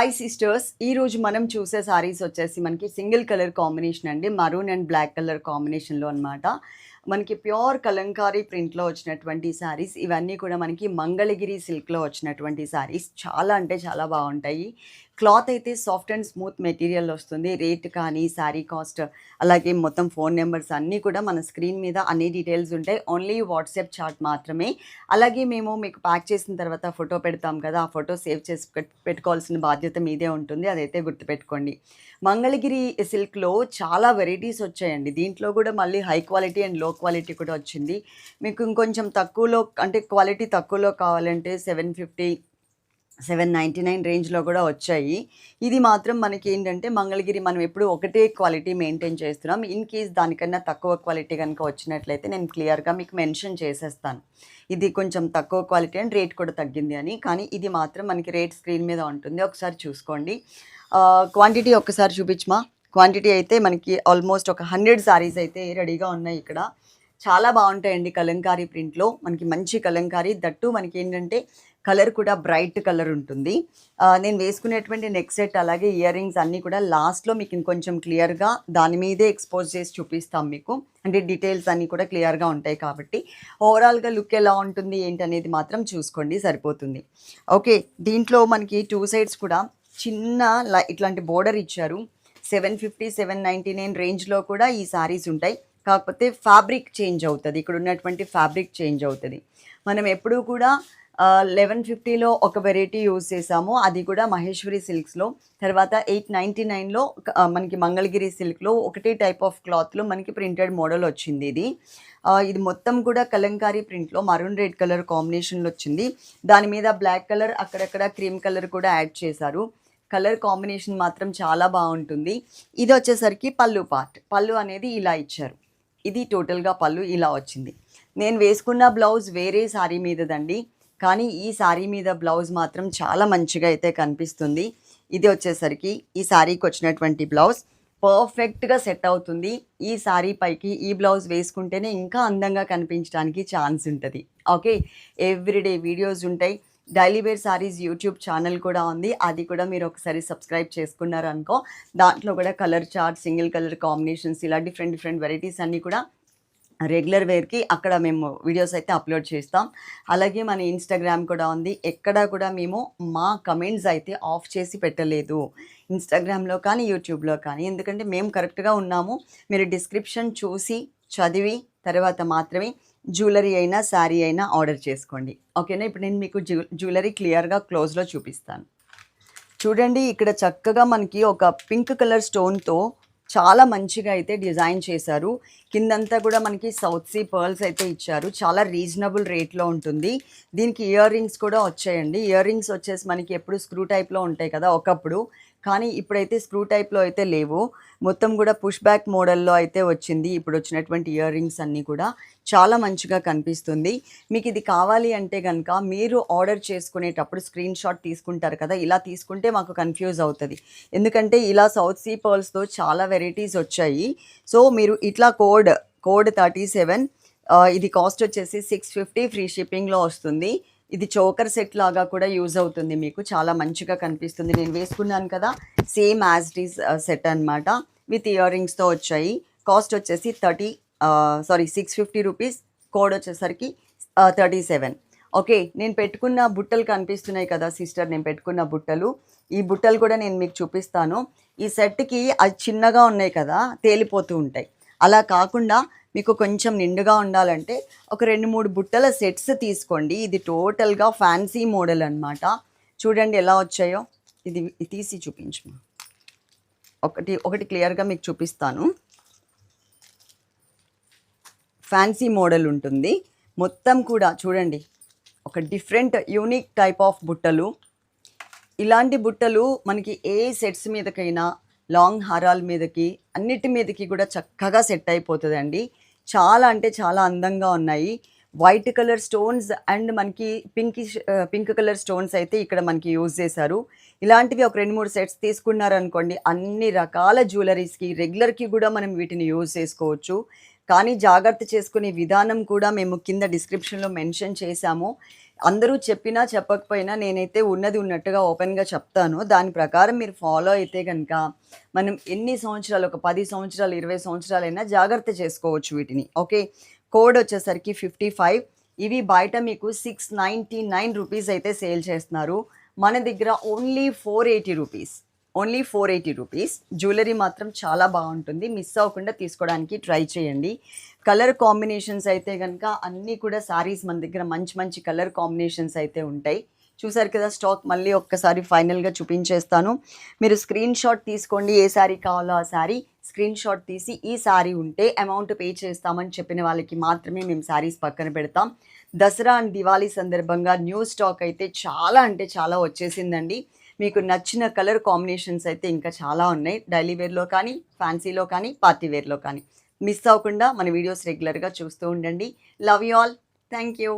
High sisters ఈ రోజు మనం చూసే సారీస్ వచ్చేసి మనకి సింగిల్ కలర్ కాంబినేషన్ అండి. మరూన్ అండ్ బ్లాక్ కలర్ కాంబినేషన్లో అన్నమాట. మనకి ప్యూర్ కలంకారీ ప్రింట్లో వచ్చినటువంటి సారీస్ ఇవన్నీ కూడా మనకి మంగళగిరి సిల్క్లో వచ్చినటువంటి సారీస్ చాలా అంటే చాలా బాగుంటాయి. క్లాత్ అయితే సాఫ్ట్ అండ్ స్మూత్ మెటీరియల్ వస్తుంది. రేట్ కానీ శారీ కాస్ట్ అలాగే మొత్తం ఫోన్ నెంబర్స్ అన్నీ కూడా మన స్క్రీన్ మీద అన్ని డీటెయిల్స్ ఉంటాయి. ఓన్లీ వాట్సాప్ చాట్ మాత్రమే. అలాగే మేము మీకు ప్యాక్ చేసిన తర్వాత ఫోటో పెడతాం కదా ఆ ఫోటో సేవ్ చేసి పెట్- పెట్టుకోవాల్సిన బాధ్యత మీదే ఉంటుంది. అదైతే గుర్తుపెట్టుకోండి. మంగళగిరి సిల్క్లో చాలా వెరైటీస్ వచ్చాయండి. దీంట్లో కూడా మళ్ళీ హై క్వాలిటీ అండ్లో క్వాలిటీ కూడా వచ్చింది. మీకు ఇంకొంచెం తక్కువలో అంటే క్వాలిటీ తక్కువలో కావాలంటే seven fifty seven ninety nine రేంజ్లో కూడా వచ్చాయి. ఇది మాత్రం మనకి ఏంటంటే మంగళగిరి మనం ఎప్పుడు ఒకటే క్వాలిటీ మెయింటైన్ చేస్తున్నాం. ఇన్ కేస్ దానికన్నా తక్కువ క్వాలిటీ కనుక వచ్చినట్లయితే నేను క్లియర్గా మీకు మెన్షన్ చేసేస్తాను. ఇది కొంచెం తక్కువ క్వాలిటీ అండ్ రేట్ కూడా తగ్గింది అని. కానీ ఇది మాత్రం మనకి రేట్ స్క్రీన్ మీద ఉంటుంది. ఒకసారి చూసుకోండి. క్వాంటిటీ ఒక్కసారి చూపించమా? క్వాంటిటీ అయితే మనకి ఆల్మోస్ట్ ఒక హండ్రెడ్ సారీస్ అయితే రెడీగా ఉన్నాయి ఇక్కడ. చాలా బాగుంటాయండి కలంకారీ ప్రింట్లో. మనకి మంచి కలంకారీ. దట్టు మనకి ఏంటంటే కలర్ కూడా బ్రైట్ కలర్ ఉంటుంది. నేను వేసుకునేటువంటి నెక్ సెట్ అలాగే ఇయర్ రింగ్స్ అన్నీ కూడా లాస్ట్లో మీకు ఇంకొంచెం క్లియర్గా దాని మీదే ఎక్స్పోజ్ చేసి చూపిస్తాం మీకు. అంటే డీటెయిల్స్ అన్నీ కూడా క్లియర్గా ఉంటాయి కాబట్టి. ఓవరాల్గా లుక్ ఎలా ఉంటుంది ఏంటి అనేది మాత్రం చూసుకోండి సరిపోతుంది. ఓకే దీంట్లో మనకి టూ సైడ్స్ కూడా చిన్న ఇట్లాంటి బోర్డర్ ఇచ్చారు. Seven fifty seven ninety nine రేంజ్లో కూడా ఈ సారీస్ ఉంటాయి. కాకపోతే ఫ్యాబ్రిక్ చేంజ్ అవుతుంది. ఇక్కడ ఉన్నటువంటి ఫ్యాబ్రిక్ చేంజ్ అవుతుంది. మనం ఎప్పుడూ కూడా లెవెన్ ఫిఫ్టీలో ఒక వెరైటీ యూజ్ చేసాము. అది కూడా మహేశ్వరి సిల్క్స్లో తర్వాత ఎయిట్ నైంటీ నైన్లో మనకి మంగళగిరి సిల్క్లో ఒకటే టైప్ ఆఫ్ క్లాత్లో మనకి ప్రింటెడ్ మోడల్ వచ్చింది ఇది. ఇది మొత్తం కూడా కలంకారీ ప్రింట్లో మరూన్ రెడ్ కలర్ కాంబినేషన్లో వచ్చింది. దాని మీద బ్లాక్ కలర్ అక్కడక్కడ క్రీమ్ కలర్ కూడా యాడ్ చేశారు. కలర్ కాంబినేషన్ మాత్రం చాలా బాగుంటుంది. ఇది వచ్చేసరికి పళ్ళు పార్ట్ పళ్ళు అనేది ఇలా ఇచ్చారు. ఇది టోటల్గా పళ్ళు ఇలా వచ్చింది. నేను వేసుకున్న బ్లౌజ్ వేరే శారీ మీదదండి. కానీ ఈ శారీ మీద బ్లౌజ్ మాత్రం చాలా మంచిగా అయితే కనిపిస్తుంది. ఇది వచ్చేసరికి ఈ శారీకి వచ్చినటువంటి బ్లౌజ్. పర్ఫెక్ట్గా సెట్ అవుతుంది. ఈ శారీ పైకి ఈ బ్లౌజ్ వేసుకుంటేనే ఇంకా అందంగా కనిపించడానికి ఛాన్స్ ఉంటుంది. ఓకే? ఎవ్రీడే వీడియోస్ ఉంటాయి. Daily wear saris YouTube channel కూడా ఉంది. అది కూడా మీరు ఒకసారి సబ్స్క్రైబ్ చేసుకున్నారనుకో దాంట్లో కూడా colour chart single colour combinations ఇలా డిఫరెంట్ డిఫరెంట్ వెరైటీస్ అన్నీ కూడా రెగ్యులర్ వేర్కి అక్కడ మేము వీడియోస్ అయితే అప్లోడ్ చేస్తాం. అలాగే మన ఇన్స్టాగ్రామ్ కూడా ఉంది. ఎక్కడా కూడా మేము మా కమెంట్స్ అయితే ఆఫ్ చేసి పెట్టలేదు. ఇన్స్టాగ్రామ్లో కానీ యూట్యూబ్లో కానీ. ఎందుకంటే మేము కరెక్ట్గా ఉన్నాము. మీరు డిస్క్రిప్షన్ చూసి చదివి తర్వాత మాత్రమే జ్యువెలరీ అయినా శారీ అయినా ఆర్డర్ చేసుకోండి. ఓకేనా? ఇప్పుడు నేను మీకు జ్యూ జ్యువెలరీ క్లియర్గా క్లోజ్లో చూపిస్తాను. చూడండి ఇక్కడ చక్కగా మనకి ఒక పింక్ కలర్ స్టోన్తో చాలా మంచిగా అయితే డిజైన్ చేశారు. కిందంతా కూడా మనకి సౌత్ సీ పర్ల్స్ అయితే ఇచ్చారు. చాలా రీజనబుల్ రేట్లో ఉంటుంది. దీనికి ఇయర్ రింగ్స్ కూడా వచ్చాయండి. ఇయర్ రింగ్స్ వచ్చేసి మనకి ఎప్పుడు స్క్రూ టైప్లో ఉంటాయి కదా ఒకప్పుడు కానీ ఇప్పుడైతే స్క్రూ టైప్లో అయితే లేవు. మొత్తం కూడా పుష్ బ్యాక్ మోడల్లో అయితే వచ్చింది. ఇప్పుడు వచ్చినటువంటి ఇయర్ రింగ్స్ అన్నీ కూడా చాలా మంచిగా కనిపిస్తుంది. మీకు ఇది కావాలి అంటే కనుక మీరు ఆర్డర్ చేసుకునేటప్పుడు స్క్రీన్ షాట్ తీసుకుంటారు కదా ఇలా తీసుకుంటే మాకు కన్ఫ్యూజ్ అవుతుంది. ఎందుకంటే ఇలా సౌత్ సీ పర్ల్స్తో చాలా వెరైటీస్ వచ్చాయి. సో మీరు ఇట్లా కోడ్ కోడ్ థర్టీ సెవెన్ ఇది కాస్ట్ వచ్చేసి సిక్స్ ఫిఫ్టీ ఫ్రీ షిప్పింగ్లో వస్తుంది. ఇది చోకర్ సెట్ లాగా కూడా యూజ్ అవుతుంది మీకు. చాలా మంచిగా కనిపిస్తుంది. నేను వేసుకున్నాను కదా same as it is set అనమాట విత్ ఇయర్ రింగ్స్తో వచ్చాయి. కాస్ట్ వచ్చేసి thirty sorry six fifty rupees code వచ్చేసరికి uh, థర్టీ సెవెన్ ఓకే నేను పెట్టుకున్న బుట్టలు కనిపిస్తున్నాయి కదా సిస్టర్ నేను పెట్టుకున్న బుట్టలు. ఈ బుట్టలు కూడా నేను మీకు చూపిస్తాను. ఈ సెట్కి అది చిన్నగా ఉన్నాయి కదా తేలిపోతూ ఉంటాయి. అలా కాకుండా మీకు కొంచెం నిండుగా ఉండాలంటే ఒక రెండు మూడు బుట్టల సెట్స్ తీసుకోండి. ఇది టోటల్గా ఫ్యాన్సీ మోడల్ అన్నమాట. చూడండి ఎలా వచ్చాయో. ఇది ఇది తీసి చూపించు. ఒకటి ఒకటి క్లియర్గా మీకు చూపిస్తాను. ఫ్యాన్సీ మోడల్ ఉంటుంది. మొత్తం కూడా చూడండి. ఒక డిఫరెంట్ యూనిక్ టైప్ ఆఫ్ బుట్టలు. ఇలాంటి బుట్టలు మనకి ఏ సెట్స్ మీదకైనా లాంగ్ హారాల మీదకి అన్నిటి మీదకి కూడా చక్కగా సెట్ అయిపోతుందండి. చాలా అంటే చాలా అందంగా ఉన్నాయి. వైట్ కలర్ స్టోన్స్ అండ్ మనకి పింకిష్ పింక్ కలర్ స్టోన్స్ అయితే ఇక్కడ మనకి యూజ్ చేశారు. ఇలాంటివి ఒక రెండు మూడు సెట్స్ తీసుకున్నారనుకోండి అన్ని రకాల జ్యువెలరీస్కి రెగ్యులర్కి కూడా మనం వీటిని యూజ్ చేసుకోవచ్చు. కానీ జాగ్రత్త చేసుకునే విధానం కూడా మేము కింద డిస్క్రిప్షన్లో మెన్షన్ చేశాము. అందరూ చెప్పినా చెప్పకపోయినా నేనైతే ఉన్నది ఉన్నట్టుగా ఓపెన్గా చెప్తాను. దాని ప్రకారం మీరు ఫాలో అయితే కనుక మనం ఎన్ని సంవత్సరాలు ఒక పది సంవత్సరాలు ఇరవై సంవత్సరాలైనా జాగ్రత్త చేసుకోవచ్చు వీటిని. ఓకే? కోడ్ వచ్చేసరికి ఫిఫ్టీ ఫైవ్. ఇవి బయట మీకు సిక్స్ నైంటీ నైన్ రూపీస్ అయితే సేల్ చేస్తున్నారు. మన దగ్గర only four eighty rupees. Only four eighty rupees. Jewellery మాత్రం చాలా బాగుంటుంది. మిస్ అవ్వకుండా తీసుకోవడానికి ట్రై చేయండి. కలర్ కాంబినేషన్స్ అయితే కనుక అన్నీ కూడా శారీస్ మన దగ్గర మంచి మంచి కలర్ కాంబినేషన్స్ అయితే ఉంటాయి. చూసారు కదా స్టాక్ మళ్ళీ ఒక్కసారి ఫైనల్గా చూపించేస్తాను. మీరు స్క్రీన్ షాట్ తీసుకోండి ఏ శారీ కావాలో ఆ శారీ స్క్రీన్ షాట్ తీసి ఈ శారీ ఉంటే అమౌంట్ పే చేస్తామని చెప్పిన వాళ్ళకి మాత్రమే మేము శారీస్ పక్కన పెడతాం. దసరా అండ్ దివాళీ సందర్భంగా న్యూ స్టాక్ అయితే చాలా అంటే చాలా వచ్చేసిందండి. మీకు నచ్చిన కలర్ కాంబినేషన్స్ అయితే ఇంకా చాలా ఉన్నాయి. డైలీ వేర్లో కానీ ఫ్యాన్సీలో కానీ పార్టీ వేర్లో కానీ. మిస్ అవ్వకుండా మన వీడియోస్ రెగ్యులర్గా చూస్తూ ఉండండి. Love you all thank you